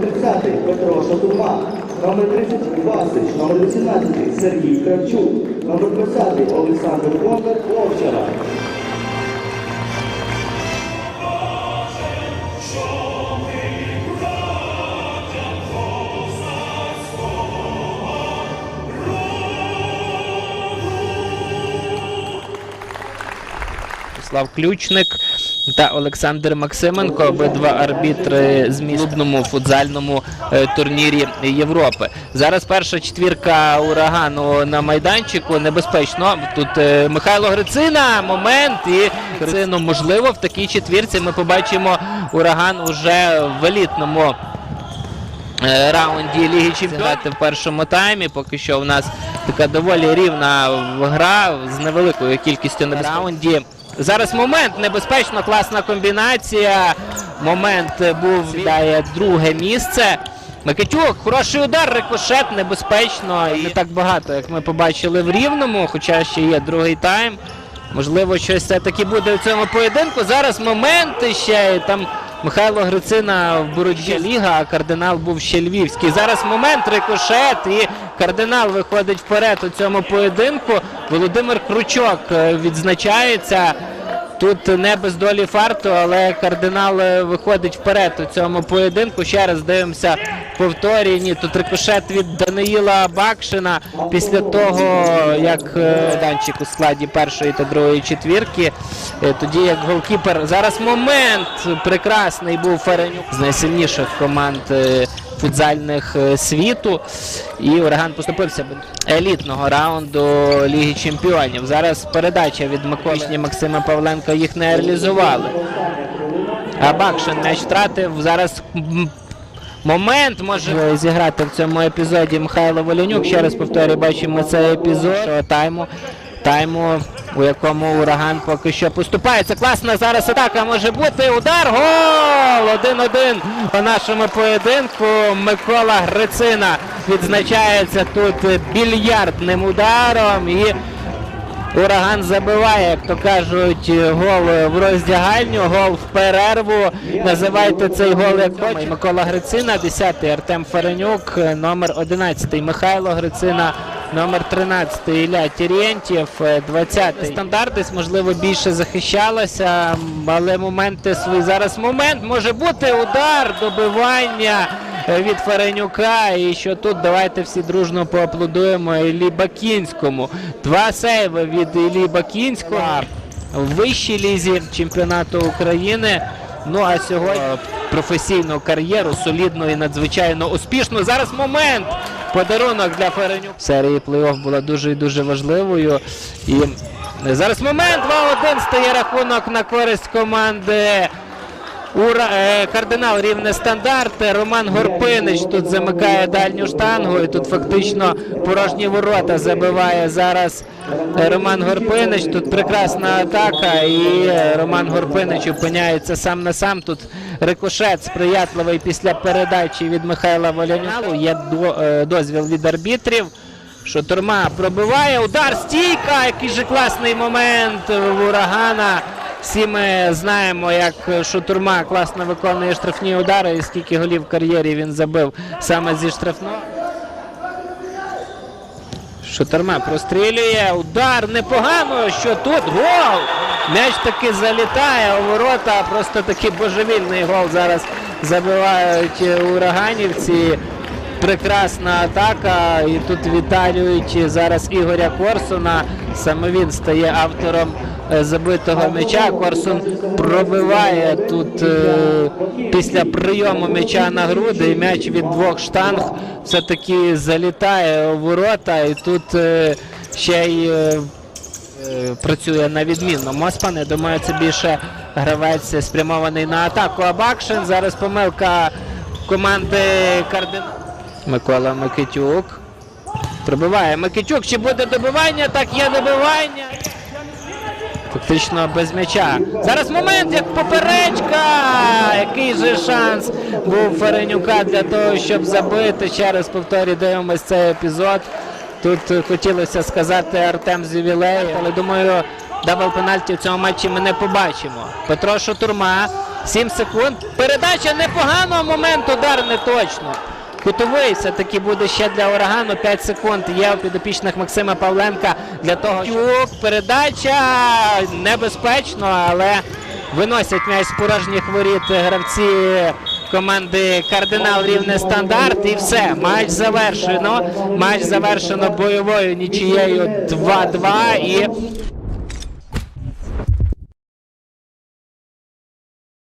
30 Петро Шатурма, номер 30 Васич, номер 18 Сергій Кравчук, номер 20 Олександр Бондар Овчара. Слав Ключник та Олександр Максименко, обидва арбітри з міжнародному футзальному е, турнірі Європи. Зараз перша четвірка урагану на майданчику. Небезпечно. Тут е, Михайло Грицина. Момент і Грицину можливо в такій четвірці ми побачимо ураган уже в елітному. е, Раунді Ліги Чемпіонів в першому таймі. Поки що у нас така доволі рівна гра з невеликою кількістю на раунді. Зараз момент небезпечно, класна комбінація. Момент був дає друге місце. Микитюк, хороший удар, рикошет, небезпечно. І не так багато, як ми побачили в рівному, хоча ще є другий тайм. Можливо, щось все-таки буде у цьому поєдинку. Зараз момент ще там Михайло Грицина в боротьбі ліга, а кардинал був ще львівський. Зараз момент, рикошет, і кардинал виходить вперед у цьому поєдинку. Володимир Кручок е, відзначається. Тут не без долі фарту, але кардинал е, виходить вперед у цьому поєдинку. Ще раз дивимося повторі. Ні, тут рикошет від Даниїла Бакшина після того, як е, данчик у складі першої та другої четвірки. Е, Тоді як голкіпер. Зараз момент прекрасний був Ференюк з найсильніших команд. е, Футзальних світу і ураган поступився елітного раунду Ліги Чемпіонів. Зараз передача від Миколі Максима Павленка їх не реалізували. А Бакшин м'яч втратив. Зараз момент може зіграти в цьому епізоді Михайло Волянюк. Ще раз повторюю, бачимо цей епізод тайму. Тайму, у якому ураган поки що поступається. Класна зараз атака може бути. Удар. Гол! 1-1 у нашому поєдинку. Микола Грицина відзначається тут більярдним ударом. І Ураган забиває, як то кажуть, гол в роздягальню, гол в перерву. Називайте цей гол як хочете. Микола Грицина, 10-й Артем Фаренюк, номер 11-й Михайло Грицина, номер 13-й Ілля Тірєнтєв, 20-й. Стандарт десь, можливо, більше захищалася, але моменти свої. Зараз момент може бути удар, добивання від Фаренюка. І що тут давайте всі дружно поаплодуємо Іллі Бакінському. Два сейви від Іллі Бакінського в вищій лізі чемпіонату України. Ну а сьогодні професійну кар'єру, солідну і надзвичайно успішну. Зараз момент. Подарунок для Ференюк. Серії плей-офф була дуже і дуже важливою. І зараз момент 2-1 стає рахунок на користь команди. Ура, е, кардинал рівне стандарт. Роман Горпинич тут замикає дальню штангу. І тут фактично порожні ворота забиває зараз е, Роман Горпинич. Тут прекрасна атака. І е, Роман Горпинич опиняється сам на сам. Тут рикошет сприятливий після передачі від Михайла Волянялу. Є до, дозвіл від арбітрів. Шотурма пробиває. Удар стійка. Який же класний момент в урагана. Всі ми знаємо, як Шутурма класно виконує штрафні удари і скільки голів в кар'єрі він забив саме зі штрафного. Шутурма прострілює. Удар непогано. Що тут? Гол! М'яч таки залітає у ворота. Просто такий божевільний гол зараз забивають ураганівці. Прекрасна атака. І тут віталюють зараз Ігоря Корсуна. Саме він стає автором е, забитого м'яча. Корсун пробиває тут е, після прийому м'яча на груди. І м'яч від двох штанг все-таки залітає у ворота. І тут е, ще й е, е, працює на відмінно. Моспан, я думаю, це більше гравець спрямований на атаку. Абакшин. Зараз помилка команди Кардин. Микола Микитюк. Пробиває Микитюк. Чи буде добивання? Так, є добивання. Фактично без м'яча. Зараз момент, як поперечка. Який же шанс був Ференюка для того, щоб забити. Ще раз повторюю, дивимось цей епізод. Тут хотілося сказати Артем Зівілей, але думаю, дабл пенальті в цьому матчі ми не побачимо. Петро Шотурма 7 секунд. Передача непоганого момент, удар не точно. Кутовий все-таки буде ще для урагану. 5 секунд є у підопічних Максима Павленка для того. Тюк, передача небезпечно, але виносять м'яч з порожніх воріт гравці команди Кардинал Рівне стандарт. І все. Матч завершено. Матч завершено бойовою нічією 2-2. І